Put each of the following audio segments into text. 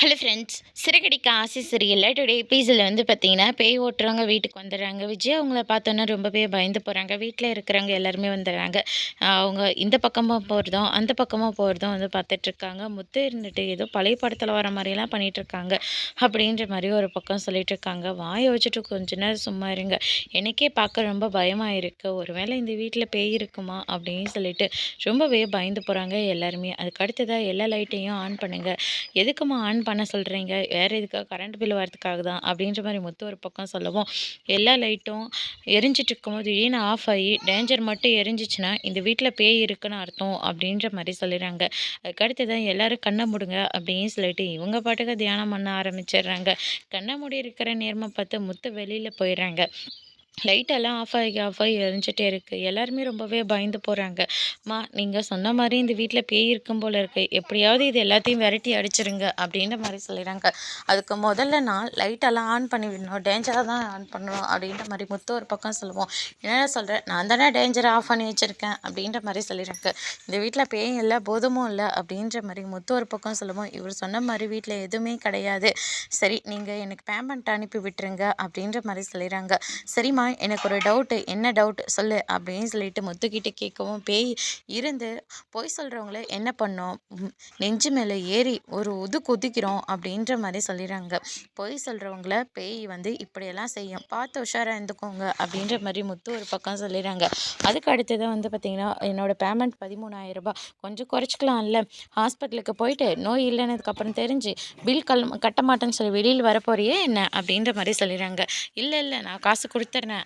Hello friends Siragadikka ஆசை சீரியலில் today எபிசோடில் வந்து பார்த்தீங்கன்னா பேய் ஓட்டுறவங்க வீட்டுக்கு வந்துடுறாங்க. விஜய் அவங்கள பார்த்தோன்னா ரொம்பவே பயந்து போகிறாங்க வீட்டில் இருக்கிறவங்க எல்லாருமே வந்துடுறாங்க. அவங்க இந்த பக்கமாக போகிறதும் அந்த பக்கமாக போகிறதும் வந்து பார்த்துட்ருக்காங்க. முத்து இருந்துட்டு ஏதோ பழைய படத்தில் வர மாதிரிலாம் பண்ணிகிட்ருக்காங்க அப்படின்ற மாதிரி ஒரு பக்கம் சொல்லிட்டு இருக்காங்க வாயை வச்சுட்டு கொஞ்ச நேரம் சும்மா இருங்க. எனக்கே பார்க்க ரொம்ப பயமாக இருக்குது ஒருவேளை இந்த வீட்டில் பேய் இருக்குமா அப்படின்னு சொல்லிட்டு ரொம்பவே பயந்து போகிறாங்க எல்லாருமே. அதுக்கு அடுத்ததாக எல்லா லைட்டையும் ஆன் பண்ணுங்கள் எதுக்குமா ஆன் பண்ண சொல்கிறீங்க வேறு எதுக்காக? கரண்ட் பில் வரதுக்காக தான் அப்படின்ற மாதிரி முத்து ஒரு பக்கம் சொல்லவும் எல்லா லைட்டும் எரிஞ்சிட்டு இருக்கும்போது ஏன் ஆஃப் ஆகி டேஞ்சர் மட்டும் எரிஞ்சிச்சுன்னா இந்த வீட்டில் பேய் இருக்குன்னு அர்த்தம் அப்படின்ற மாதிரி சொல்லிடுறாங்க. அதுக்கடுத்து தான் எல்லோரும் கண்ணை மூடுங்க அப்படின்னு சொல்லிட்டு இவங்க பாட்டுக்கு தியானம் பண்ண ஆரம்பிச்சிடுறாங்க. கண்ணை மூடி இருக்கிற நேரமாக பார்த்து முத்து வெளியில் போயிடுறாங்க. லைட்டெல்லாம் ஆஃப் ஆகி ஆஃப் ஆகி எரிஞ்சிட்டே இருக்குது எல்லாருமே ரொம்பவே பயந்து போகிறாங்க அம்மா நீங்கள் சொன்ன மாதிரி இந்த வீட்டில் பேய் இருக்கும் போல இருக்குது எப்படியாவது இது எல்லாத்தையும் விரட்டி அடிச்சிருங்க அப்படின்ற மாதிரி சொல்லிடுறாங்க அதுக்கு முதல்ல நான் லைட்டெல்லாம் ஆன் பண்ணி விடணும். டேஞ்சராக தான் ஆன் பண்ணணும் அப்படின்ற மாதிரி முத்து ஒரு பக்கம் சொல்லுவோம். என்னென்ன சொல்கிறேன் நான் தானே டேஞ்சரை ஆஃப் பண்ணி வச்சுருக்கேன் அப்படின்ற மாதிரி சொல்லிடுறாங்க இந்த வீட்டில் பேயும் இல்லை போதுமும் இல்லை அப்படின்ற மாதிரி முத்து ஒரு பக்கம் சொல்லுவோம். இவர் சொன்ன மாதிரி வீட்டில் எதுவுமே கிடையாது. சரி நீங்கள் எனக்கு பேமெண்ட் அனுப்பி விட்டுருங்க அப்படின்ற மாதிரி சொல்லிடுறாங்க சரிம்மா எனக்கு ஒரு டவுட்டு. என்ன டவுட் சொல்லு அப்படின்னு சொல்லிட்டு முத்துக்கிட்ட கேட்கவும் பேய் இருந்து பொய் சொல்கிறவங்கள என்ன பண்ணோம்? நெஞ்சு மேலே ஏறி ஒரு உது குதிக்கிறோம் அப்படின்ற மாதிரி சொல்லிடுறாங்க. பொய் சொல்கிறவங்கள பேய் வந்து இப்படியெல்லாம் செய்யும். பார்த்து உஷாராக இருந்துக்கோங்க அப்படின்ற மாதிரி முத்து ஒரு பக்கம் சொல்லிடுறாங்க. அதுக்கு அடுத்தது வந்து பார்த்திங்கன்னா என்னோடய பேமெண்ட் பதிமூணாயிரம் ரூபாய். கொஞ்சம் குறைச்சிக்கலாம்ல. ஹாஸ்பிட்டலுக்கு போயிட்டு நோய் இல்லைனதுக்கப்புறம் தெரிஞ்சு பில் கல் கட்ட மாட்டேன்னு சொல்லி வெளியில் வரப்போறியே என்ன? அப்படின்ற மாதிரி சொல்லிடுறாங்க. இல்லை இல்லை நான் காசு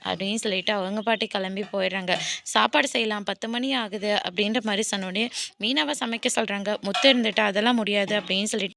அப்படின்னு சொல்லிட்டு அவங்க பாட்டி கிளம்பி போயிடுறாங்க. சாப்பாடு செய்யலாம் பத்து மணி ஆகுது அப்படின்ற மாதிரி சொன்னோடனே மீனாவை சமைக்க சொல்கிறாங்க முத்து இருந்துட்டு அதெல்லாம் முடியாது அப்படின்னு சொல்லிட்டு